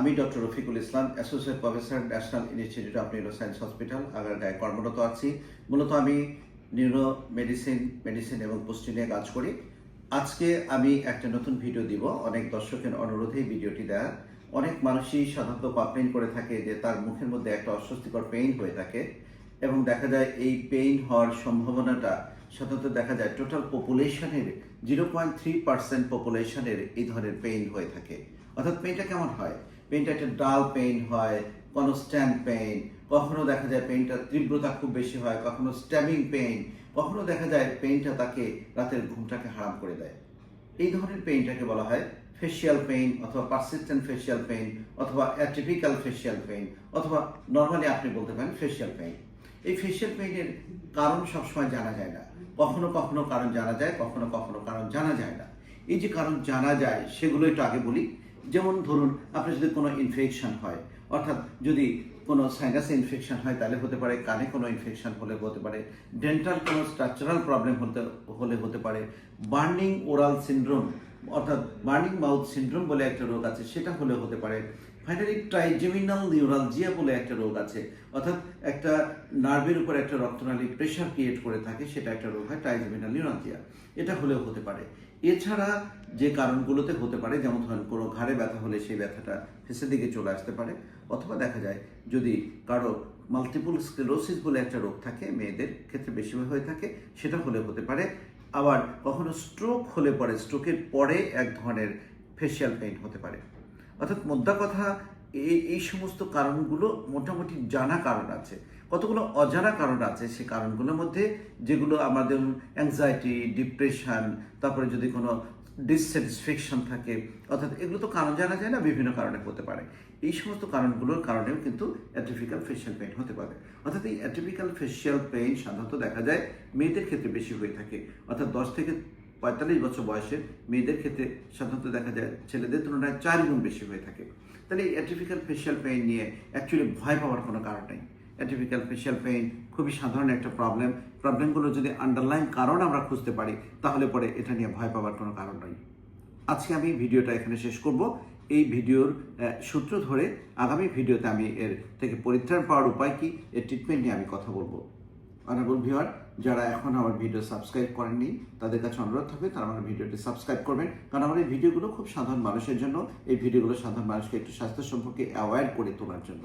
আমি doctor Rafiqul Islam associate professor national institute of neuroscience hospital আগারগাঁয় কর্মরত আছি। মূলত আমি নিউরো মেডিসিন মেডিসিন এবং পুষ্টি নিয়ে কাজ করি। আজকে আমি একটা নতুন ভিডিও দিব। অনেক দর্শকের অনুরোধে ভিডিওটি দেয়া। অনেক মানুষই সাধারণত কমপ্লেন করে থাকে যে তার মুখের মধ্যে একটা অস্বস্তিকর পেইন হয়ে থাকে এবং দেখা যায় এই পেইন হওয়ার সম্ভাবনাটা সাধারণত দেখা যায় টোটাল পপুলেশনের জিরো পয়েন্ট থ্রি পার্সেন্ট পপুলেশনের এই ধরনের পেইন হয়ে থাকে। অর্থাৎ পেইনটা কেমন হয়? পেইনটা একটা ডাল পেইন হয়, কখনো কনস্ট্যান্ট পেইন, কখনো দেখা যায় পেইনটার তীব্রতা খুব বেশি হয়, কখনো স্ট্যাবিং পেইন, কখনো দেখা যায় পেইনটা তাকে রাতের ঘুমটাকে হারাম করে দেয়। এই ধরনের পেইনটাকে বলা হয় ফেশিয়াল পেইন অথবা পারসিস্টেন্ট ফেশিয়াল পেইন অথবা অ্যাটিপিক্যাল ফেশিয়াল পেইন অথবা নর্মালি আপনি বলতে পারেন ফেশিয়াল পেইন এই ফেশিয়াল পেইনের কারণ সবসময় জানা যায় না। কখনো কখনো কারণ জানা যায়, কখনো কখনো কারণ জানা যায় না। এই যে কারণ জানা যায়, সেগুলো একটু আগে বলি। যেমন ধরুন, আপনার যদি কোনো ইনফেকশন হয়, অর্থাৎ যদি কোনো সাইনাসে ইনফেকশন হয়, তাহলে হতে পারে কানে কোনো ইনফেকশন হলে হতে পারে ডেন্টাল কোনো স্ট্রাকচারাল প্রবলেম হতে, হলে হতে পারে বার্নিং ওরাল সিনড্রোম অর্থাৎ বার্নিং মাউথ সিনড্রোম বলে একটা রোগ আছে, সেটা হলে হতে পারে। ফাইনালি ট্রাইজেমিনাল নিউরালজিয়া বলে একটা রোগ আছে। অর্থাৎ একটা নার্ভের উপর একটা রক্তনালী প্রেশার ক্রিয়েট করে থাকে, সেটা একটা রোগ হয় ট্রাইজেমিনাল নিউরালজিয়া এটা হলেও হতে পারে। এছাড়া যে কারণগুলোতে হতে পারে, যেমন ধরেন কোনো ঘাড়ে ব্যথা হলে সেই ব্যথাটা ফেসের দিকে চলে আসতে পারে, অথবা দেখা যায় যদি কারও মাল্টিপল স্ক্লেরোসিস বলে একটা রোগ থাকে, মেয়েদের ক্ষেত্রে বেশি হয়ে থাকে, সেটা হলে হতে পারে। আবার কখনো স্ট্রোক হলে পরে স্ট্রোকের পরে এক ধরনের ফেসিয়াল পেইন হতে পারে। অর্থাৎ মোদ্দা কথা এই এই সমস্ত কারণগুলো মোটামুটি জানা কারণ আছে। কতগুলো অজানা কারণ আছে সে কারণগুলোর মধ্যে যেগুলো আমাদের অ্যাংজাইটি ডিপ্রেশন তারপরে যদি কোনো ডিসস্যাটিসফ্যাকশন থাকে। অর্থাৎ এগুলো তো কারণ জানা যায় না, বিভিন্ন কারণে হতে পারে। এই সমস্ত কারণগুলোর কারণেও কিন্তু অ্যাট্রিফিক্যাল ফেশিয়াল পেইন হতে পারে। অর্থাৎ এই অ্যাট্রিফিক্যাল ফেশিয়াল পেইন সাধারণত দেখা যায় মেয়েদের ক্ষেত্রে বেশি হয়ে থাকে। অর্থাৎ দশ থেকে পঁয়তাল্লিশ বছর বয়সের মেয়েদের ক্ষেত্রে সাধারণত দেখা যায় ছেলেদের তুলনায় চার গুণ বেশি হয়ে থাকে। তাহলে এই অ্যাট্রিফিক্যাল ফেশিয়াল পেইন নিয়ে অ্যাকচুয়ালি ভয় পাওয়ার কোনো কারণ নেই। অ্যাটিপিক্যাল ফেশিয়াল পেইন খুবই সাধারণ একটা প্রবলেম প্রবলেমগুলো যদি আন্ডারলাইন কারণ আমরা খুঁজতে পারি, তাহলে পরে এটা নিয়ে ভয় পাওয়ার কোনো কারণ নেই। আজকে আমি ভিডিওটা এখানে শেষ করব। এই ভিডিওর সূত্র ধরে আগামী ভিডিওতে আমি এর থেকে পরিত্রাণ পাওয়ার উপায় কি, এর ট্রিটমেন্ট নিয়ে আমি কথা বলব। অনারেবল ভিউয়ার যারা এখন আমার ভিডিও সাবস্ক্রাইব করেননি, তাদের কাছে অনুরোধ থাকবে তারা আমার ভিডিওটি সাবস্ক্রাইব করবেন। কারণ আমার এই ভিডিওগুলো খুব সাধারণ মানুষের জন্য, এই ভিডিওগুলো সাধারণ মানুষকে একটু স্বাস্থ্য সম্পর্কে অ্যাওয়ার করে তোলার জন্য।